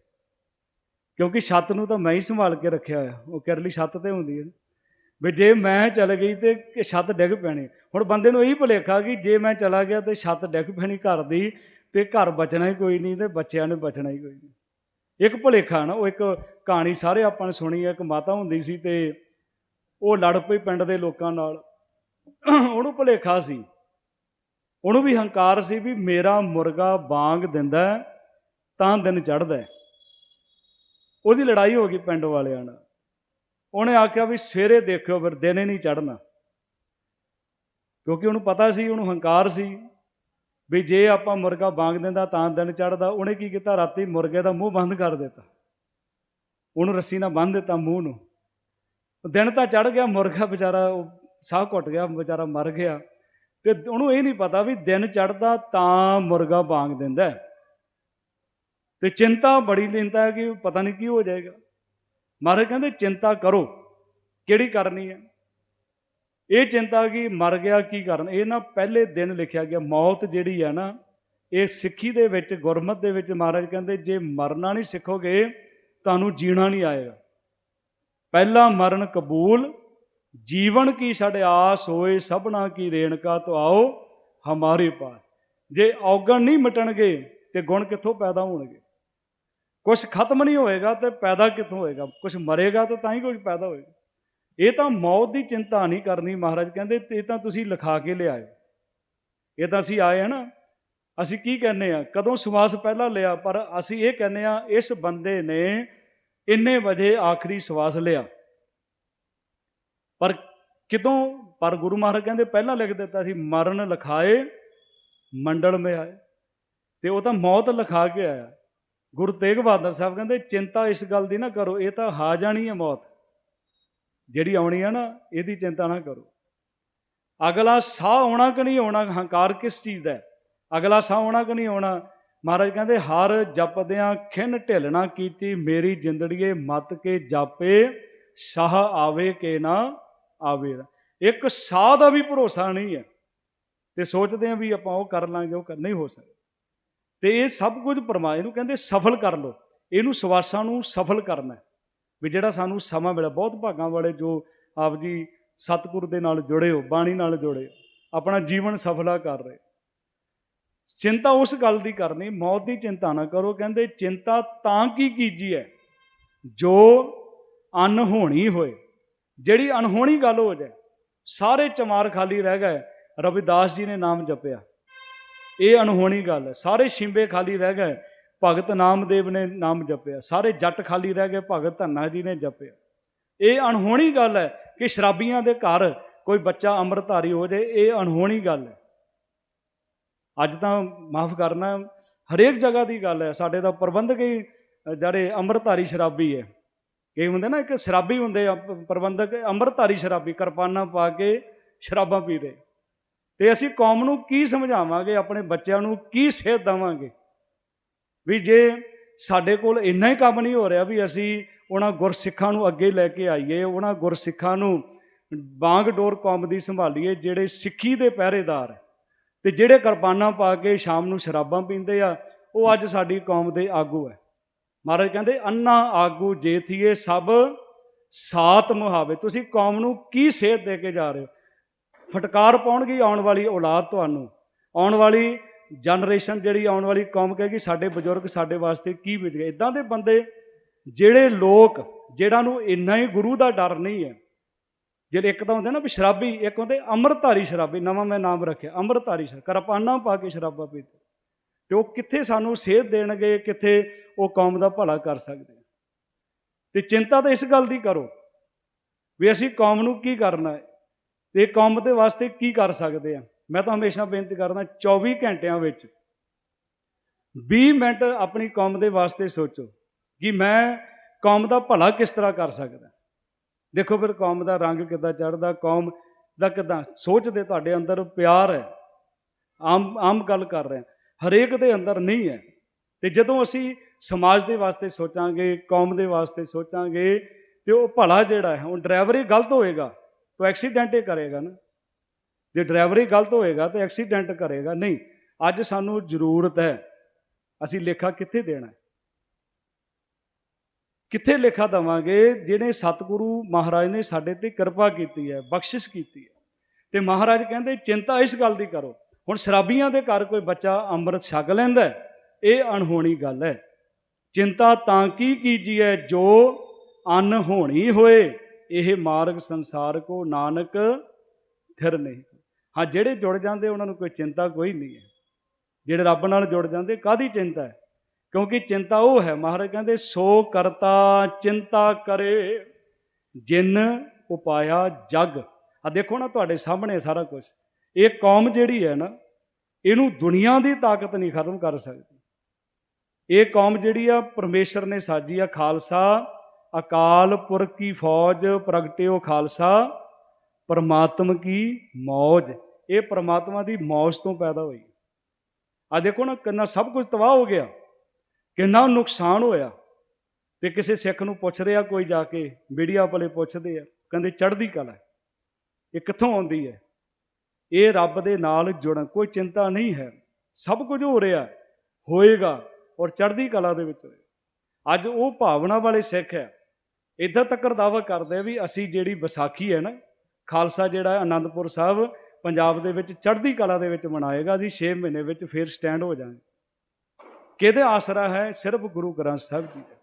ਕਿਉਂਕਿ ਛੱਤ ਨੂੰ ਤਾਂ ਮੈਂ ਹੀ ਸੰਭਾਲ ਕੇ ਰੱਖਿਆ ਹੋਇਆ। ਉਹ ਕਿਰਲੀ ਛੱਤ ਤੇ ਹੁੰਦੀ ਹੈ ਵੀ ਜੇ ਮੈਂ ਚਲ ਗਈ ਤੇ ਇਹ ਛੱਤ ਡਿੱਗ ਪੈਣੀ ਹੁਣ ਬੰਦੇ ਨੂੰ ਇਹੀ ਭੁਲੇਖਾ ਕਿ ਜੇ ਮੈਂ ਚਲਾ ਗਿਆ ਤੇ ਛੱਤ ਡਿੱਗ ਪੈਣੀ ਘਰ ਦੀ, ਤੇ ਘਰ ਬਚਣਾ ਹੀ ਕੋਈ ਨਹੀਂ ਤੇ ਬੱਚਿਆਂ ਨੇ ਬਚਣਾ ਹੀ ਕੋਈ ਨਹੀਂ। ਇੱਕ ਭੁਲੇਖਾ ਨਾ, ਉਹ ਇੱਕ ਕਹਾਣੀ ਸਾਰੇ ਆਪਾਂ ਨੇ ਸੁਣੀ ਹੈ। ਇੱਕ ਮਾਤਾ ਹੁੰਦੀ ਸੀ ਤੇ ਉਹ ਲੜ ਪਈ ਪਿੰਡ ਦੇ ਲੋਕਾਂ ਨਾਲ। ਉਹਨੂੰ ਭੁਲੇਖਾ ਸੀ। ਉਹਨੂੰ ਵੀ ਹੰਕਾਰ ਸੀ ਵੀ ਮੇਰਾ ਮੁਰਗਾ ਬਾਂਗ ਦਿੰਦਾ ਤਾਂ ਦਿਨ ਚੜ੍ਹਦਾ ਉਹਦੀ ਲੜਾਈ ਹੋ ਗਈ ਪਿੰਡ ਵਾਲਿਆਂ ਨਾਲ। ਉਹਨੇ ਆਖਿਆ ਵੀ ਸਵੇਰੇ ਦੇਖਿਓ ਫਿਰ ਦਿਨ ਹੀ ਨਹੀਂ ਚੜ੍ਹਨਾ। ਕਿਉਂਕਿ ਉਹਨੂੰ ਪਤਾ ਸੀ, ਉਹਨੂੰ ਹੰਕਾਰ ਸੀ ਵੀ ਜੇ ਆਪਾਂ ਮੁਰਗਾ ਬਾਂਗ ਦਿੰਦਾ ਤਾਂ ਦਿਨ ਚੜਦਾ ਉਹਨੇ ਕੀ ਕੀਤਾ? ਰਾਤੀ ਮੁਰਗੇ ਦਾ ਮੂੰਹ ਬੰਦ ਕਰ ਦਿੱਤਾ। ਉਹਨੂੰ ਰੱਸੀ ਨਾਲ ਬੰਨ੍ਹ ਦਿੱਤਾ ਮੂੰਹ ਨੂੰ। ਦਿਨ ਤਾਂ ਚੜ੍ਹ ਗਿਆ, ਮੁਰਗਾ ਵਿਚਾਰਾ ਉਹ ਸਾਹ ਘੁੱਟ ਗਿਆ, ਵਿਚਾਰਾ ਮਰ ਗਿਆ। ਤੇ ਉਹਨੂੰ ਇਹ ਨਹੀਂ ਪਤਾ ਵੀ ਦਿਨ ਚੜਦਾ ਤਾਂ ਮੁਰਗਾ ਬਾਂਗ ਦਿੰਦਾ ਤੇ ਚਿੰਤਾ ਬੜੀ ਲੈਂਦਾ ਹੈ ਕਿ ਪਤਾ ਨਹੀਂ ਕੀ ਹੋ ਜਾਏਗਾ। ਮਹਾਰਾਜ ਕਹਿੰਦੇ, ਚਿੰਤਾ ਕਰੋ, ਕਿਹੜੀ ਕਰਨੀ ਹੈ? ਇਹ ਚਿੰਤਾ ਕਿ ਮਰ ਗਿਆ ਕੀ ਕਰਨ? ਇਹ ਨਾ ਪਹਿਲੇ ਦਿਨ ਲਿਖਿਆ ਗਿਆ, ਮੌਤ ਜਿਹੜੀ ਹੈ ਨਾ, ਇਹ ਸਿੱਖੀ ਦੇ ਵਿੱਚ, ਗੁਰਮਤ ਦੇ ਵਿੱਚ ਮਹਾਰਾਜ ਕਹਿੰਦੇ, ਜੇ ਮਰਨਾ ਨਹੀਂ ਸਿੱਖੋਗੇ, ਤੁਹਾਨੂੰ ਜੀਣਾ ਨਹੀਂ ਆਏਗਾ। ਪਹਿਲਾ ਮਰਨ ਕਬੂਲ ਜੀਵਨ ਕੀ ਛੜ ਆਸ ਹੋਏ, ਸਭਨਾ ਕੀ ਰੇਣਕਾ ਤੋਂ ਆਓ ਹਮਾਰੇ ਪਾਸ। ਜੇ ਔਗਣ ਨਹੀਂ ਮਿਟਣਗੇ, ਤੇ ਗੁਣ ਕਿੱਥੋਂ ਪੈਦਾ ਹੋਣਗੇ? ਕੁਝ ਖਤਮ ਨਹੀਂ ਹੋਏਗਾ, ਤੇ ਪੈਦਾ ਕਿੱਥੋਂ ਹੋਏਗਾ? ਕੁਝ ਮਰੇਗਾ, ਤਾਂ ਤਾਂ ਹੀ ਕੁਝ ਪੈਦਾ ਹੋਏਗਾ। ਇਹ ਤਾਂ ਮੌਤ ਦੀ ਚਿੰਤਾ ਨਹੀਂ ਕਰਨੀ, ਮਹਾਰਾਜ ਕਹਿੰਦੇ, ਇਹ ਤਾਂ ਤੁਸੀਂ ਲਿਖਾ ਕੇ ਲਿਆਏ ਇਹ ਤਾਂ ਅਸੀਂ ਆਏ ਆ ਨਾ, ਅਸੀਂ ਕੀ ਕਹਿੰਦੇ ਆ ਕਦੋਂ ਸਵਾਸ ਪਹਿਲਾਂ ਲਿਆ? ਪਰ ਅਸੀਂ ਇਹ ਕਹਿੰਦੇ ਆ ਇਸ ਬੰਦੇ ਨੇ ਇੰਨੇ ਵਜੇ ਆਖਰੀ ਸਵਾਸ ਲਿਆ। ਪਰ ਕਿਦੋਂ ਪਰ ਗੁਰੂ ਮਹਾਰਾਜ ਕਹਿੰਦੇ ਪਹਿਲਾਂ ਲਿਖ ਦਿੱਤਾ ਸੀ, ਮਰਨ ਲਿਖਾਏ, ਮੰਡਲ ਮੇ ਆਏ। ਤੇ ਉਹ ਤਾਂ ਮੌਤ ਲਿਖਾ ਕੇ ਆਇਆ। ਗੁਰੂ ਤੇਗ ਬਹਾਦਰ ਸਾਹਿਬ ਕਹਿੰਦੇ, ਚਿੰਤਾ ਇਸ ਗੱਲ ਦੀ ਨਾ ਕਰੋ, ਇਹ ਤਾਂ ਆ ਜਾਣੀ ਹੈ ਮੌਤ। ਜਿਹੜੀ ਆਉਣੀ ਹੈ ਨਾ, ਇਹਦੀ ਚਿੰਤਾ ਨਾ ਕਰੋ। ਅਗਲਾ ਸਾਹ ਆਉਣਾ ਕਿ ਨਹੀਂ ਆਉਣਾ, ਹੰਕਾਰ ਕਿਸ ਚੀਜ਼ ਦਾ ਅਗਲਾ ਸਾਹ ਆਉਣਾ ਕਿ ਨਹੀਂ ਆਉਣਾ? ਮਹਾਰਾਜ ਕਹਿੰਦੇ, ਹਰ ਜਪਦਿਆਂ ਖਿੰਨ ਢਿਲਣਾ ਕੀਤੀ, ਮੇਰੀ ਜਿੰਦੜੀਏ ਮਤ ਕੇ ਜਾਪੇ, ਸਾਹ ਆਵੇ ਕੇ ਨਾ। ਆਵੇ ਇੱਕ ਸਾਹ ਦਾ ਵੀ ਭਰੋਸਾ ਨਹੀਂ ਹੈ। ਤੇ ਸੋਚਦੇ ਆ ਵੀ ਆਪਾਂ ਉਹ ਕਰ ਲਾਂਗੇ, ਉਹ ਕਰ ਨਹੀਂ ਹੋ ਸਕਦਾ। ਤੇ ਇਹ ਸਭ ਕੁਝ ਪਰਮਾ ਇਹਨੂੰ ਕਹਿੰਦੇ ਸਫਲ ਕਰ ਲੋ ਇਹਨੂੰ ਸਵਾਸਾਂ ਨੂੰ ਸਫਲ ਕਰਨਾ ਵੀ ਜਿਹੜਾ ਸਾਨੂੰ ਸਮਾਂ ਮਿਲਿਆ, ਬਹੁਤ ਭਾਗਾਂ ਵਾਲੇ ਜੋ ਆਪ ਜੀ ਸਤਿਗੁਰ ਦੇ ਨਾਲ ਜੁੜੇ ਹੋ, ਬਾਣੀ ਨਾਲ ਜੁੜੇ ਆਪਣਾ ਜੀਵਨ ਸਫਲਾ ਕਰ ਰਹੇ ਚਿੰਤਾ ਉਸ ਗੱਲ ਦੀ ਕਰਨੀ, ਮੌਤ ਦੀ ਚਿੰਤਾ ਨਾ ਕਰੋ। ਕਹਿੰਦੇ, ਚਿੰਤਾ ਤਾਂ ਕੀ ਕੀਜੀ ਹੈ? ਜੋ ਅਨਹੋਣੀ ਹੋਏ। ਜਿਹੜੀ ਅਣਹੋਣੀ ਗੱਲ ਹੋ ਜਾਏ, ਸਾਰੇ ਚਮਾਰ ਖਾਲੀ ਰਹਿ ਗਏ, ਰਵਿਦਾਸ ਜੀ ਨੇ ਨਾਮ ਜਪਿਆ। ਇਹ ਅਣਹੋਣੀ ਗੱਲ ਹੈ। ਸਾਰੇ ਛਿੰਬੇ ਖਾਲੀ ਰਹਿ ਗਏ, ਭਗਤ ਨਾਮਦੇਵ ਨੇ ਨਾਮ ਜਪਿਆ। ਸਾਰੇ ਜੱਟ ਖਾਲੀ ਰਹਿ ਗਏ, ਭਗਤ ਧੰਨਾ ਜੀ ਨੇ ਜਪਿਆ। ਇਹ ਅਣਹੋਣੀ ਗੱਲ ਹੈ ਕਿ ਸ਼ਰਾਬੀਆਂ ਦੇ ਘਰ ਕੋਈ ਬੱਚਾ ਅੰਮ੍ਰਿਤਧਾਰੀ ਹੋ ਜਾਏ, ਇਹ ਅਣਹੋਣੀ ਗੱਲ ਹੈ। ਅੱਜ ਤਾਂ ਮਾਫ ਕਰਨਾ, ਹਰੇਕ ਜਗ੍ਹਾ ਦੀ ਗੱਲ ਹੈ। ਸਾਡੇ ਤਾਂ ਪ੍ਰਬੰਧਕ ਹੀ ਜਿਹੜੇ ਅੰਮ੍ਰਿਤਧਾਰੀ ਸ਼ਰਾਬੀ ਹੈ। ਕਈ ਹੁੰਦੇ ਨਾ, ਇੱਕ ਸ਼ਰਾਬੀ ਹੁੰਦੇ ਆ ਪ੍ਰਬੰਧਕ, ਅੰਮ੍ਰਿਤਧਾਰੀ ਸ਼ਰਾਬੀ, ਕਿਰਪਾਨਾਂ ਪਾ ਕੇ ਸ਼ਰਾਬਾਂ ਪੀ ਰਹੇ ਤੇ ਅਸੀਂ ਕੌਮ ਨੂੰ ਕੀ ਸਮਝਾਵਾਂਗੇ, ਆਪਣੇ ਬੱਚਿਆਂ ਨੂੰ ਕੀ ਸੇਧ ਦੇਵਾਂਗੇ? ਵੀ ਜੇ ਸਾਡੇ ਕੋਲ ਇੰਨਾ ਹੀ ਕੰਮ ਨਹੀਂ ਹੋ ਰਿਹਾ ਵੀ ਅਸੀਂ ਉਹਨਾਂ ਗੁਰਸਿੱਖਾਂ ਨੂੰ ਅੱਗੇ ਲੈ ਕੇ ਆਈਏ, ਉਹਨਾਂ ਗੁਰਸਿੱਖਾਂ ਨੂੰ ਬਾਂਗ ਡੋਰ ਕੌਮ ਦੀ ਸੰਭਾਲੀਏ, ਜਿਹੜੇ ਸਿੱਖੀ ਦੇ ਪਹਿਰੇਦਾਰ ਹੈ, ਤੇ ਜਿਹੜੇ ਕਿਰਪਾਨਾਂ ਪਾ ਕੇ ਸ਼ਾਮ ਨੂੰ ਸ਼ਰਾਬਾਂ ਪੀਂਦੇ ਆ, ਉਹ ਅੱਜ ਸਾਡੀ ਕੌਮ ਦੇ ਆਗੂ ਹੈ। ਮਹਾਰਾਜ ਕਹਿੰਦੇ, ਅੰਨਾ ਆਗੂ ਜੇਥੀਏ ਸਭ ਸਾਤ ਮੁਹਾਵੇ। ਤੁਸੀਂ ਕੌਮ ਨੂੰ ਕੀ ਸੇਧ ਦੇ ਕੇ ਜਾ ਰਹੇ ਹੋ? ਫਟਕਾਰ ਪਾਉਣਗੀ ਆਉਣ ਵਾਲੀ ਔਲਾਦ ਤੁਹਾਨੂੰ। ਆਉਣ ਵਾਲੀ ਜਨਰੇਸ਼ਨ ਜਿਹੜੀ ਆਉਣ ਵਾਲੀ ਕੌਮ ਕਹੇਗੀ, ਸਾਡੇ ਬਜ਼ੁਰਗ ਸਾਡੇ ਵਾਸਤੇ ਕੀ ਵਿਚ ਗਏ। ਇਦਾਂ ਦੇ ਬੰਦੇ ਜਿਹੜੇ ਲੋਕ ਜਿਹੜਾ ਨੂੰ ਇੰਨਾ ਹੀ ਗੁਰੂ ਦਾ ਡਰ ਨਹੀਂ ਹੈ। ਜਿਹੜੇ ਇੱਕ ਤਾਂ ਹੁੰਦੇ ਨਾ ਵੀ ਸ਼ਰਾਬੀ, ਇੱਕ ਹੁੰਦੇ ਅੰਮ੍ਰਿਤਧਾਰੀ ਸ਼ਰਾਬੀ, ਨਵਾਂ ਮੈਂ ਨਾਮ ਰੱਖਿਆ, ਅੰਮ੍ਰਿਤਧਾਰੀ ਸ਼ਰਾਬ। ਕਰਪਾਨਾ ਪਾ ਕੇ ਸ਼ਰਾਬਾਂ ਪੀਂਦੇ। ਤੇ ਉਹ ਕਿੱਥੇ ਸਾਨੂੰ ਸੇਧ ਦੇਣਗੇ, ਕਿੱਥੇ ਉਹ ਕੌਮ ਦਾ ਭਲਾ ਕਰ ਸਕਦੇ ਆ। ਤੇ ਚਿੰਤਾ ਤਾਂ ਇਸ ਗੱਲ ਦੀ ਕਰੋ ਵੀ ਅਸੀਂ ਕੌਮ ਨੂੰ ਕੀ ਕਰਨਾ ਹੈ ਤੇ ਕੌਮ ਦੇ ਵਾਸਤੇ ਕੀ ਕਰ ਸਕਦੇ ਆ। ਮੈਂ ਤਾਂ ਹਮੇਸ਼ਾ ਬੇਨਤੀ ਕਰਦਾ 24 ਘੰਟਿਆਂ ਵਿੱਚ 20 ਮਿੰਟ ਆਪਣੀ ਕੌਮ ਦੇ ਵਾਸਤੇ ਸੋਚੋ ਕਿ ਮੈਂ ਕੌਮ ਦਾ ਭਲਾ ਕਿਸ ਤਰ੍ਹਾਂ ਕਰ ਸਕਦਾ। ਦੇਖੋ ਫਿਰ ਕੌਮ ਦਾ ਰੰਗ ਕਿੱਦਾਂ ਚੜਦਾ ਕੌਮ ਦਾ ਕਿੱਦਾਂ ਸੋਚਦੇ ਤੁਹਾਡੇ ਅੰਦਰ ਪਿਆਰ ਹੈ। ਆਮ ਆਮ ਗੱਲ ਕਰ ਰਹੇ। ਹਾਂ ਹਰੇਕ ਦੇ ਅੰਦਰ ਨਹੀਂ ਹੈ। ਤੇ ਜਦੋਂ ਅਸੀਂ ਸਮਾਜ ਦੇ ਵਾਸਤੇ ਸੋਚਾਂਗੇ, ਕੌਮ ਦੇ ਵਾਸਤੇ ਸੋਚਾਂਗੇ, ਤੇ ਉਹ ਭਲਾ ਜਿਹੜਾ ਹੈ, ਉਹ ਡਰਾਈਵਰ ਹੀ ਗਲਤ ਹੋਏਗਾ, ਤਾਂ ਐਕਸੀਡੈਂਟ ਹੀ ਕਰੇਗਾ ਨਾ। ਜੇ ਡਰਾਈਵਰ ਹੀ ਗਲਤ ਹੋਏਗਾ, ਤਾਂ ਐਕਸੀਡੈਂਟ ਕਰੇਗਾ। ਨਹੀਂ, ਅੱਜ ਸਾਨੂੰ ਜ਼ਰੂਰਤ ਹੈ, ਅਸੀਂ ਲੇਖਾ ਕਿੱਥੇ ਦੇਣਾ ਹੈ? ਕਿੱਥੇ ਲੇਖਾ ਦਵਾਂਗੇ? ਜਿਹੜੇ ਸਤਿਗੁਰੂ ਮਹਾਰਾਜ ਨੇ ਸਾਡੇ ਤੇ ਕਿਰਪਾ ਕੀਤੀ ਹੈ, ਬਖਸ਼ਿਸ਼ ਕੀਤੀ ਹੈ। ਤੇ ਮਹਾਰਾਜ ਕਹਿੰਦੇ, ਚਿੰਤਾ ਇਸ ਗੱਲ ਦੀ ਕਰੋ ਹੁਣ ਸ਼ਰਾਬੀਆਂ ਦੇ ਘਰ ਕੋਈ ਬੱਚਾ ਅੰਮ੍ਰਿਤ ਛਕ ਲੈਂਦਾ ਇਹ ਅਣਹੋਣੀ ਗੱਲ ਹੈ। ਚਿੰਤਾ ਤਾਂ ਕੀ ਕੀਜੀਐ ਜੋ ਅਨਹੋਣੀ ਹੋਏ, ਇਹ ਮਾਰਗ ਸੰਸਾਰ ਕੋ ਨਾਨਕ ਥਿਰ ਨਹੀਂ। ਹਾਂ, ਜਿਹੜੇ ਜੁੜ ਜਾਂਦੇ, ਉਹਨਾਂ ਨੂੰ ਕੋਈ ਚਿੰਤਾ ਕੋਈ ਨਹੀਂ ਹੈ। ਜਿਹੜੇ ਰੱਬ ਨਾਲ ਜੁੜ ਜਾਂਦੇ ਕਾਦੀ ਚਿੰਤਾ ਹੈ? ਕਿਉਂਕਿ ਚਿੰਤਾ ਉਹ ਹੈ, ਮਹਾਰਾਜ ਕਹਿੰਦੇ, ਸੋ ਕਰਤਾ ਚਿੰਤਾ ਕਰੇ, ਜਿਨ ਉਪਾਇਆ ਜਗ। ਆ ਦੇਖੋ ਨਾ, ਤੁਹਾਡੇ ਸਾਹਮਣੇ ਸਾਰਾ ਕੁਝ ਇਹ ਕੌਮ ਜਿਹੜੀ ਹੈ ਨਾ, ਇਹਨੂੰ ਦੁਨੀਆ ਦੀ ਤਾਕਤ ਨਹੀਂ ਖਤਮ ਕਰ ਸਕਦੀ। ਇਹ ਕੌਮ ਜਿਹੜੀ ਆ, ਪਰਮੇਸ਼ਰ ਨੇ ਸਾਜੀ ਆ ਖਾਲਸਾ, ਅਕਾਲ ਪੁਰਖ ਕੀ ਫੌਜ ਪ੍ਰਗਟਿਓ ਖਾਲਸਾ, ਪਰਮਾਤਮ ਕੀ ਮੌਜ। ਇਹ ਪਰਮਾਤਮਾ ਦੀ ਮੌਜ ਤੋਂ ਪੈਦਾ ਹੋਈ। ਆ ਦੇਖੋ ਨਾ, ਕਿੰਨਾ ਸਭ ਕੁਝ ਤਬਾਹ ਹੋ ਗਿਆ, ਕਿੰਨਾ ਨੁਕਸਾਨ ਹੋਇਆ। ਤੇ ਕਿਸੇ ਸਿੱਖ ਨੂੰ ਪੁੱਛ ਰਿਹਾ ਕੋਈ ਜਾ ਕੇ, ਮੀਡੀਆ ਵਾਲੇ ਪੁੱਛਦੇ ਆ, ਕਹਿੰਦੇ ਚੜ੍ਹਦੀ ਕਲਾ ਇਹ ਕਿੱਥੋਂ ਆਉਂਦੀ ਹੈ? ਇਹ ਰੱਬ ਦੇ ਨਾਲ ਜੁੜਨ, ਕੋਈ ਚਿੰਤਾ ਨਹੀਂ ਹੈ। ਸਭ ਕੁਝ ਹੋ ਰਿਹਾ ਹੋਏਗਾ ਔਰ ਚੜ੍ਹਦੀ ਕਲਾ ਦੇ ਵਿੱਚ ਹੋਏਗਾ ਅੱਜ ਉਹ ਭਾਵਨਾ ਵਾਲੇ ਸਿੱਖ ਹੈ। ਇਦਾਂ ਤੱਕ ਦਾਅਵਾ ਕਰਦੇ ਵੀ ਅਸੀਂ ਜਿਹੜੀ ਵਿਸਾਖੀ ਹੈ ਨਾ, ਖਾਲਸਾ ਜਿਹੜਾ ਹੈ ਆਨੰਦਪੁਰ ਸਾਹਿਬ, ਪੰਜਾਬ ਦੇ ਵਿੱਚ ਚੜ੍ਹਦੀ ਕਲਾ ਦੇ ਵਿੱਚ ਮਨਾਏਗਾ, ਅਸੀਂ 6 ਮਹੀਨੇ ਵਿੱਚ ਫੇਰ ਸਟੈਂਡ ਹੋ ਜਾਵਾਂਗੇ। ਕਿਹਦੇ ਆਸਰਾ ਹੈ? ਸਿਰਫ ਗੁਰੂ ਗ੍ਰੰਥ ਸਾਹਿਬ ਜੀ ਦਾ।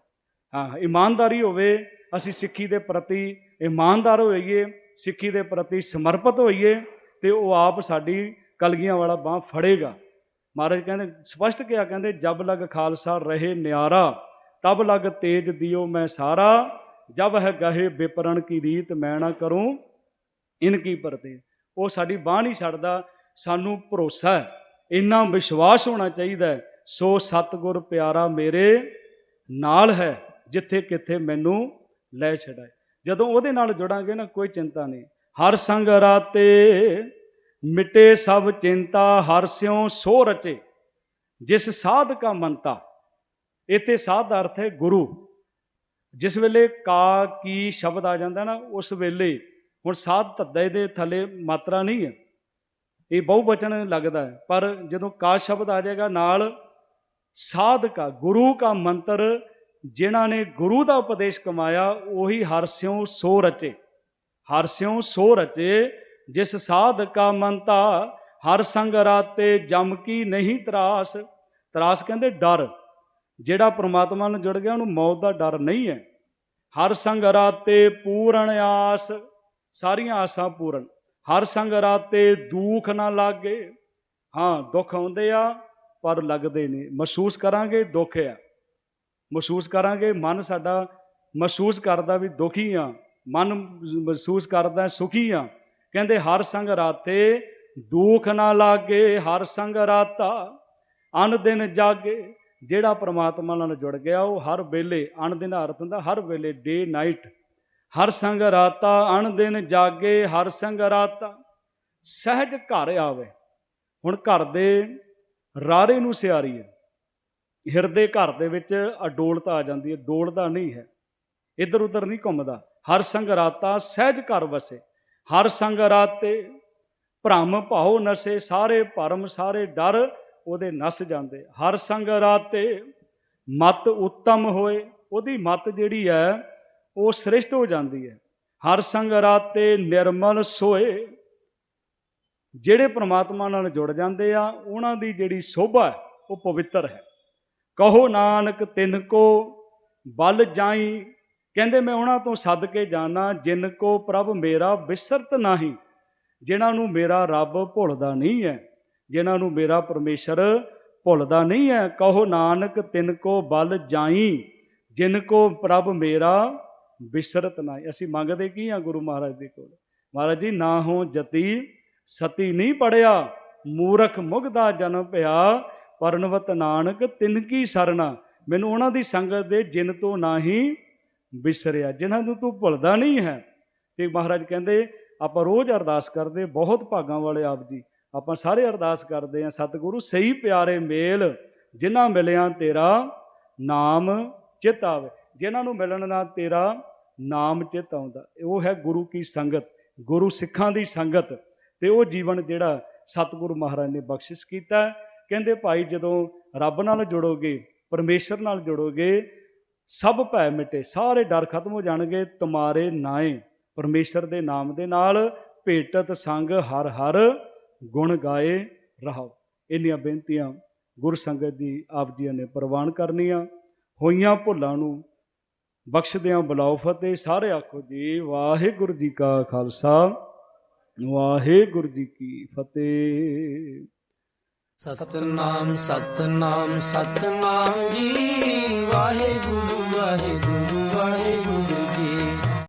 ਹਾਂ, ਇਮਾਨਦਾਰੀ ਹੋਵੇ, ਅਸੀਂ ਸਿੱਖੀ ਦੇ ਪ੍ਰਤੀ ਇਮਾਨਦਾਰ ਹੋਈਏ, ਸਿੱਖੀ ਦੇ ਪ੍ਰਤੀ ਸਮਰਪਿਤ ਹੋਈਏ ਤੇ ਉਹ ਆਪ ਸਾਡੀ ਕਲਗੀਆਂ ਵਾਲਾ ਬਾਹ ਫੜੇਗਾ। ਮਹਾਰਾਜ ਕਹਿੰਦੇ, ਸਪਸ਼ਟ ਕਿਹਾ, ਕਹਿੰਦੇ, ਜਬ ਲਗ ਖਾਲਸਾ ਰਹੇ ਨਿਆਰਾ, ਤਬ ਲਗ ਤੇਜ ਦਿਓ ਮੈਂ ਸਾਰਾ, ਜਬ ਹੈ ਗਹੇ ਵਿਪਰਣ ਕੀ ਰੀਤ ਮੈਂ ਨਾ ਕਰੂੰ, ਇਨ ਕੀ ਪ੍ਰਤੀ। ਉਹ ਸਾਡੀ ਬਾਹ ਨਹੀਂ ਛੱਡਦਾ, ਸਾਨੂੰ ਭਰੋਸਾ ਹੈ, ਇੰਨਾ ਵਿਸ਼ਵਾਸ ਹੋਣਾ ਚਾਹੀਦਾ ਹੈ, ਸੋ ਸਤਿਗੁਰ ਪਿਆਰਾ ਮੇਰੇ ਨਾਲ ਹੈ, ਜਿੱਥੇ ਕਿੱਥੇ ਮੈਨੂੰ ਲੈ ਛੜਾਏ ਜਦੋਂ ਉਹਦੇ ਨਾਲ ਜੁੜਾਂਗੇ ਨਾ, ਕੋਈ ਚਿੰਤਾ ਨਹੀਂ। ਹਰ ਸੰਗ ਰਾਤੇ ਮਿਟੇ ਸਭ ਚਿੰਤਾ, ਹਰ ਸਿਉ ਸੋ ਰਚੇ। ਜਿਸ ਸਾਧ ਕਾ ਮੰਤਾ ਇਤੇ ਸਾਧ ਦਾ ਅਰਥ ਹੈ ਗੁਰੂ। ਜਿਸ ਵੇਲੇ ਕਾ, ਕੀ ਸ਼ਬਦ ਆ ਜਾਂਦਾ ਨਾ, ਉਸ ਵੇਲੇ ਹੁਣ ਸਾਧ ਧੱਦੇ ਦੇ ਥੱਲੇ ਮਾਤਰਾ ਨਹੀਂ ਹੈ। ਇਹ ਬਹੁਵਚਨ ਲੱਗਦਾ ਹੈ। ਪਰ ਜਦੋਂ ਕਾ ਸ਼ਬਦ ਆ ਜਾਏਗਾ ਨਾਲ ਸਾਧ ਕਾ ਗੁਰੂ ਕਾ ਮੰਤਰ, ਜਿਨ੍ਹਾਂ ਨੇ ਗੁਰੂ ਦਾ ਉਪਦੇਸ਼ ਕਮਾਇਆ, ਉਹੀ ਹਰ ਸਿਉ ਸੋ ਰਚੇ। ਹਰ ਸਿਉ ਸੋ ਰਚੇ ਜਿਸ ਸਾਧ ਕਾ ਮੰਤਾ ਹਰ ਸੰਗ ਰਾਤੇ ਜਮ ਕੀ ਨਹੀਂ ਤਰਾਸ। ਤਰਾਸ ਕਹਿੰਦੇ ਡਰ। ਜਿਹੜਾ ਪ੍ਰਮਾਤਮਾ ਨਾਲ ਜੁੜ ਗਿਆ, ਉਹਨੂੰ ਮੌਤ ਦਾ ਡਰ ਨਹੀਂ ਹੈ। ਹਰ ਸੰਗ ਰਾਤੇ ਪੂਰਨ ਆਸ। ਸਾਰੀਆਂ ਆਸਾਂ ਪੂਰਨ। ਹਰ ਸੰਗ ਰਾਤੇ ਦੁੱਖ ਨਾ ਲਾਗੇ। ਹਾਂ, ਦੁੱਖ ਆਉਂਦੇ ਆ, ਪਰ ਲੱਗਦੇ ਨਹੀਂ। ਮਹਿਸੂਸ ਕਰਾਂਗੇ, ਦੁੱਖ ਆ। ਮਹਿਸੂਸ ਕਰਾਂਗੇ, ਮਨ ਸਾਡਾ ਮਹਿਸੂਸ ਕਰਦਾ ਵੀ ਦੁਖੀ ਆ। ਮਨ ਮਹਿਸੂਸ ਕਰਦਾ ਸੁਖੀ ਆ। ਕਹਿੰਦੇ, ਹਰ ਸੰਗ ਰਾਤੇ ਦੁੱਖ ਨਾ ਲਾਗੇ, ਹਰ ਸੰਗ ਰਾਤਾ ਅਨ ਦਿਨ ਜਾਗੇ। ਜਿਹੜਾ ਪ੍ਰਮਾਤਮਾ ਨਾਲ ਜੁੜ ਗਿਆ, ਉਹ ਹਰ ਵੇਲੇ ਅਨ ਦਿਨ ਅਰਥ ਹੁੰਦਾ, ਹਰ ਵੇਲੇ ਡੇ ਨਾਈਟ ਹਰ ਸੰਗ ਰਾਤਾ ਅਨ ਦਿਨ ਜਾਗੇ, ਹਰ ਸੰਗ ਰਾਤਾ ਸਹਿਜ ਘਰ ਆਵੇ। ਹੁਣ ਘਰ ਦੇ ਰਾਰੇ ਨੂੰ ਸਿਆਰੀ ਹੈ ਹਿਰਦੇ ਘਰ ਦੇ ਵਿੱਚ ਅਡੋਲਤਾ ਆ ਜਾਂਦੀ ਹੈ, ਡੋਲਦਾ ਨਹੀਂ ਹੈ। ਇੱਧਰ ਉੱਧਰ ਨਹੀਂ ਘੁੰਮਦਾ। ਹਰ ਸੰਗ ਰਾਤਾ ਸਹਿਜ ਘਰ ਵਸੇ। ਹਰ ਸੰਗ ਰਾਤੇ ਭ੍ਰਮ ਭਾਉ ਨਸੇ ਸਾਰੇ ਭਰਮ, ਸਾਰੇ ਡਰ ਉਹਦੇ ਨਸ ਜਾਂਦੇ। ਹਰ ਸੰਗ ਰਾਤੇ ਮਤ ਉੱਤਮ ਹੋਏ, ਉਹਦੀ ਮਤ ਜਿਹੜੀ ਹੈ, ਉਹ ਸ੍ਰਿਸ਼ਟ ਹੋ ਜਾਂਦੀ ਹੈ। ਹਰ ਸੰਗ ਰਾਤੇ ਨਿਰਮਲ ਸੋਏ, ਜਿਹੜੇ ਪ੍ਰਮਾਤਮਾ ਨਾਲ ਜੁੜ ਜਾਂਦੇ ਆ, ਉਹਨਾਂ ਦੀ ਜਿਹੜੀ ਸੋਭਾ ਉਹ ਪਵਿੱਤਰ ਹੈ। ਕਹੋ ਨਾਨਕ ਤਿਨ ਕੋ, ਬਲ ਜਾਈ ਕਹਿੰਦੇ, ਮੈਂ ਉਹਨਾਂ ਤੋਂ ਸੱਦ ਕੇ ਜਾਣਾ ਜਿਨ ਕੋ ਪ੍ਰਭ ਮੇਰਾ ਵਿਸਰਤ ਨਹੀਂ, ਜਿਨ੍ਹਾਂ ਨੂੰ ਮੇਰਾ ਰੱਬ ਭੁੱਲਦਾ ਨਹੀਂ ਹੈ, ਜਿਨ੍ਹਾਂ ਨੂੰ ਮੇਰਾ ਪਰਮੇਸ਼ਰ ਭੁੱਲਦਾ ਨਹੀਂ ਹੈ। ਕਹੋ, ਨਾਨਕ, ਤਿਨ ਕੋ ਬਲ ਜਾਈ, ਜਿਨ ਕੋ ਪ੍ਰਭ ਮੇਰਾ ਵਿਸਰਤ ਨਹੀਂ। ਅਸੀਂ ਮੰਗਦੇ ਕੀ ਆ ਗੁਰੂ ਮਹਾਰਾਜ ਦੇ ਕੋਲ? ਮਹਾਰਾਜ ਜੀ, ਨਾ ਹੋ ਜਤੀ ਸਤੀ ਨਹੀਂ ਪੜਿਆ, ਮੂਰਖ ਮੁਗਦਾ ਜਨਮ ਭਇਆ ਪਰਨਵਤ ਨਾਨਕ ਤਿਨ ਕੀ ਸਰਣਾ ਮੈਨੂੰ ਉਹਨਾਂ ਦੀ ਸੰਗਤ ਦੇ ਜਿਨ ਤੋਂ ਨਾਹੀ ਵਿਸਰਿਆ ਜਿਨ੍ਹਾਂ ਨੂੰ ਤੂੰ ਭੁੱਲਦਾ ਨਹੀਂ ਹੈ। ਤੇ ਮਹਾਰਾਜ ਕਹਿੰਦੇ, ਆਪਾਂ ਰੋਜ਼ ਅਰਦਾਸ ਕਰਦੇ, ਬਹੁਤ ਭਾਗਾਂ ਵਾਲੇ ਆਪ ਜੀ। ਆਪਾਂ ਸਾਰੇ ਅਰਦਾਸ ਕਰਦੇ ਆ ਸਤਿਗੁਰੂ, ਸਹੀ ਪਿਆਰੇ ਮੇਲ, ਜਿਨ੍ਹਾਂ ਮਿਲਿਆ ਤੇਰਾ ਨਾਮ ਚਿਤ ਆਵੇ। ਜਿਨ੍ਹਾਂ ਨੂੰ ਮਿਲਣ ਨਾਲ ਤੇਰਾ ਨਾਮ ਚਿਤ ਆਉਂਦਾ। ਉਹ ਹੈ ਗੁਰੂ ਕੀ ਸੰਗਤ, ਗੁਰੂ ਸਿੱਖਾਂ ਦੀ ਸੰਗਤ। ਤੇ ਉਹ ਜੀਵਨ ਜਿਹੜਾ ਸਤਿਗੁਰੂ ਮਹਾਰਾਜ ਨੇ ਬਖਸ਼ਿਸ਼ ਕੀਤਾ। ਕਹਿੰਦੇ, ਭਾਈ ਜਦੋਂ ਰੱਬ ਨਾਲ ਜੁੜੋਗੇ, ਪਰਮੇਸ਼ਰ ਨਾਲ ਜੁੜੋਗੇ ਸਭ ਭੈ ਮਿਟੇ, ਸਾਰੇ ਡਰ ਖਤਮ ਹੋ ਜਾਣਗੇ, ਤੁਮਾਰੇ ਨਾਏ। ਪਰਮੇਸ਼ਰ ਦੇ ਨਾਮ ਦੇ ਨਾਲ ਭੇਟਤ ਸੰਗ ਹਰ ਹਰ ਗੁਣ ਗਾਏ ਰਹੋ ਇੰਨੀਆਂ ਬੇਨਤੀਆਂ ਗੁਰ ਸੰਗਤ ਦੀ ਆਪ ਜੀਆਂ ਨੇ ਪ੍ਰਵਾਨ ਕਰਨੀਆਂ। ਹੋਈਆਂ ਭੁੱਲਾਂ ਨੂੰ ਬਖਸ਼ਦਿਆਂ ਬੁਲਾਓ ਫਤਿਹ। ਸਾਰੇ ਆਖੋ ਜੀ, ਵਾਹਿਗੁਰੂ ਜੀ ਕਾ ਖਾਲਸਾ, ਵਾਹਿਗੁਰੂ ਜੀ ਕੀ ਫਤਿਹ। ਸਤਨਾਮ ਸਤਨਾਮ ਸਤਨਾਮ ਜੀ, ਵਾਹਿਗੁਰੂ